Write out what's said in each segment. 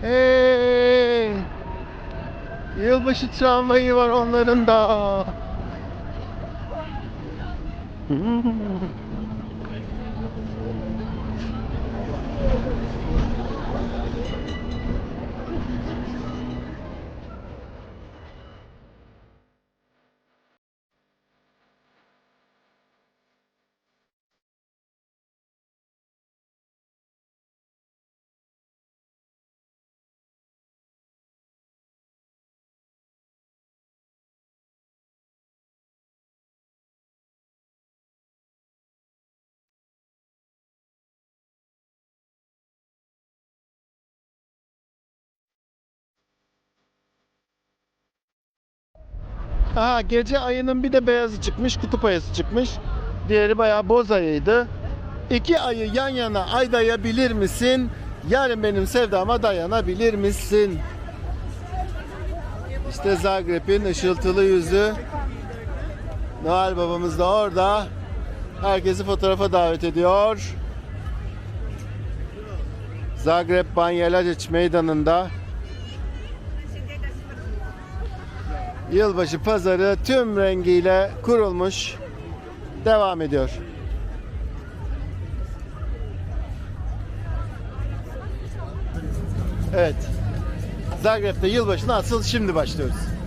Hey! Yılbaşı tramvayı var onların da. Ha gece ayının bir de beyazı çıkmış, kutup ayısı çıkmış. Diğeri bayağı boz ayıydı. İki ayı yan yana ay dayabilir misin? Yarın benim sevdama dayanabilir misin? İşte Zagreb'in ışıltılı yüzü. Noel babamız da orada. Herkesi fotoğrafa davet ediyor. Zagreb Banyalacic Meydanı'nda Yılbaşı pazarı tüm rengiyle kurulmuş. Devam ediyor. Evet. Zagreb'de yılbaşına asıl şimdi başlıyoruz.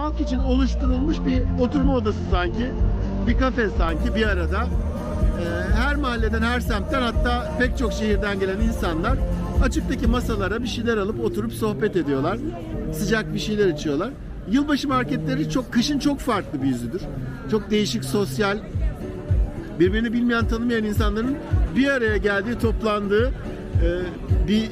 Halk için oluşturulmuş bir oturma odası sanki. Bir kafe sanki bir arada. Ee, her mahalleden, her semtten hatta pek çok şehirden gelen insanlar açıktaki masalara bir şeyler alıp oturup sohbet ediyorlar. Sıcak bir şeyler içiyorlar. Yılbaşı marketleri çok kışın çok farklı bir yüzüdür. Çok değişik sosyal, birbirini bilmeyen tanımayan insanların bir araya geldiği toplandığı e, bir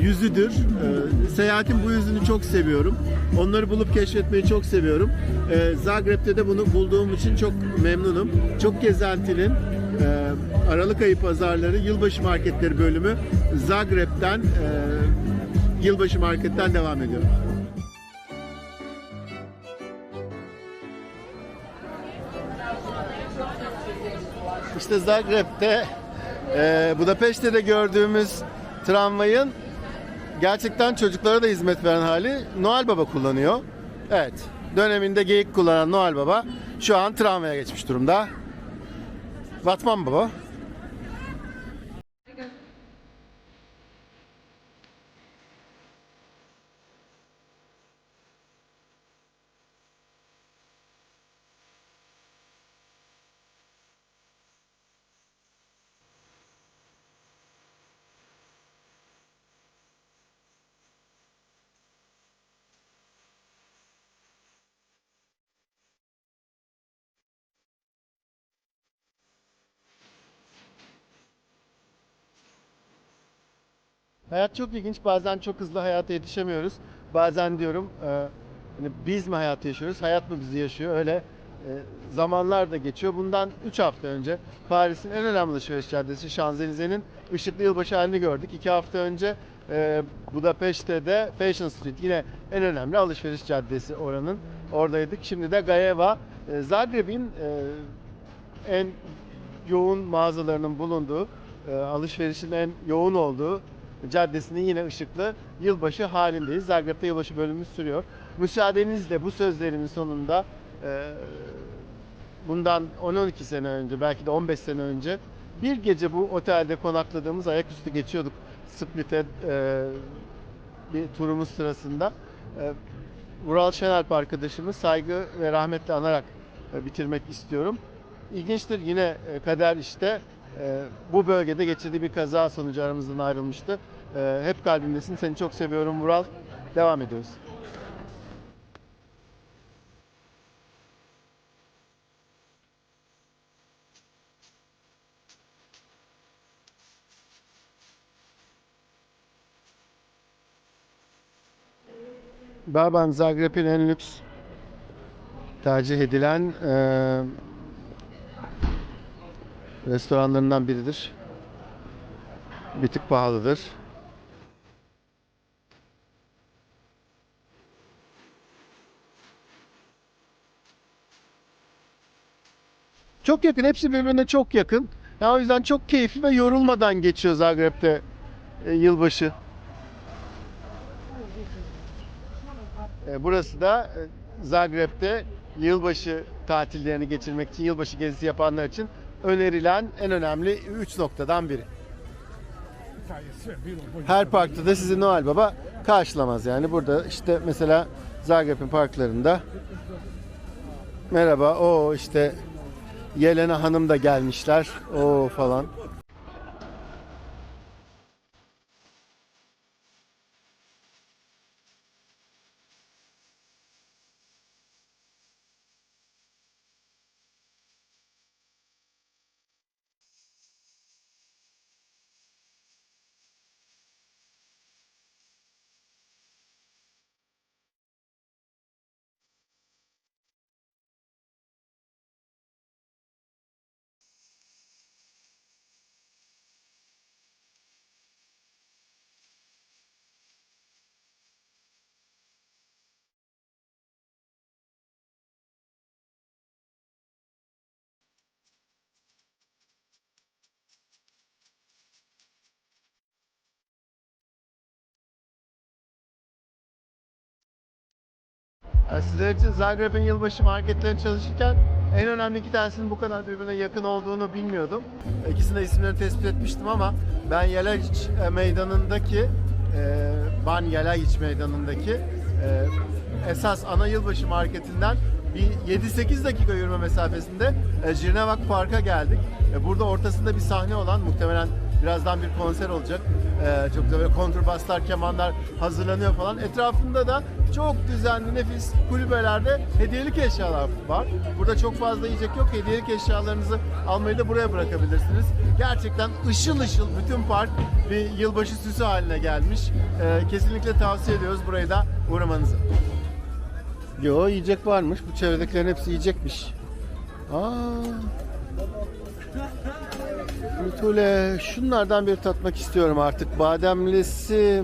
yüzüdür. E, seyahatin bu yüzünü çok seviyorum. Onları bulup keşfetmeyi çok seviyorum. E, Zagreb'te de bunu bulduğum için çok memnunum. Çok gezentinin e, Aralık ayı pazarları yılbaşı marketleri bölümü Zagreb'ten e, yılbaşı marketten devam ediyor. İşte Zagreb'te, e, Budapeşte de gördüğümüz tramvayın gerçekten çocuklara da hizmet veren hali Noel Baba kullanıyor. Evet, döneminde geyik kullanan Noel Baba şu an tramvaya geçmiş durumda. Batman Baba. Hayat çok ilginç. Bazen çok hızlı hayata yetişemiyoruz. Bazen diyorum e, hani biz mi hayatı yaşıyoruz, hayat mı bizi yaşıyor? Öyle e, zamanlar da geçiyor. Bundan 3 hafta önce Paris'in en önemli alışveriş caddesi Şanzelize'nin ışıklı yılbaşı halini gördük. 2 hafta önce e, Budapeşte de Fashion Street yine en önemli alışveriş caddesi oranın. Oradaydık. Şimdi de Gayeva. E, Zagreb'in e, en yoğun mağazalarının bulunduğu, e, alışverişin en yoğun olduğu caddesinin yine ışıklı yılbaşı halindeyiz. Zagreb'de yılbaşı bölümümüz sürüyor. Müsaadenizle bu sözlerimin sonunda e, bundan 10-12 sene önce belki de 15 sene önce bir gece bu otelde konakladığımız ayaküstü geçiyorduk Split'e e, bir turumuz sırasında. E, Vural Şenerp arkadaşımı saygı ve rahmetle anarak e, bitirmek istiyorum. İlginçtir yine e, kader işte ee, bu bölgede geçirdiği bir kaza sonucu aramızdan ayrılmıştı. E, hep kalbimdesin. Seni çok seviyorum Vural. Devam ediyoruz. Berban Zagreb'in en lüks tercih edilen e, restoranlarından biridir. Bir tık pahalıdır. Çok yakın. Hepsi birbirine çok yakın. Ya o yüzden çok keyifli ve yorulmadan geçiyor Zagreb'de e, yılbaşı. E, burası da e, Zagreb'de yılbaşı tatillerini geçirmek için, yılbaşı gezisi yapanlar için önerilen en önemli 3 noktadan biri. Her parkta da sizi Noel Baba karşılamaz yani. Burada işte mesela Zagreb'in parklarında merhaba o işte Yelena Hanım da gelmişler o falan. Sizler için Zagreb'in yılbaşı marketlerinde çalışırken en önemli iki tanesinin bu kadar birbirine yakın olduğunu bilmiyordum. İkisinin de isimlerini tespit etmiştim ama ben Yelagiç e, meydanındaki e, Ban Yelagiç meydanındaki e, esas ana yılbaşı marketinden bir 7-8 dakika yürüme mesafesinde Jirnevak Park'a geldik. Burada ortasında bir sahne olan muhtemelen birazdan bir konser olacak. E, çok güzel böyle kontrbaslar, kemanlar hazırlanıyor falan. Etrafında da çok düzenli, nefis kulübelerde hediyelik eşyalar var. Burada çok fazla yiyecek yok. Hediyelik eşyalarınızı almayı da buraya bırakabilirsiniz. Gerçekten ışıl ışıl bütün park bir yılbaşı süsü haline gelmiş. E, kesinlikle tavsiye ediyoruz burayı da uğramanızı. Yo yiyecek varmış. Bu çevredekilerin hepsi yiyecekmiş. Aa. Mitule şunlardan bir tatmak istiyorum artık. Bademlisi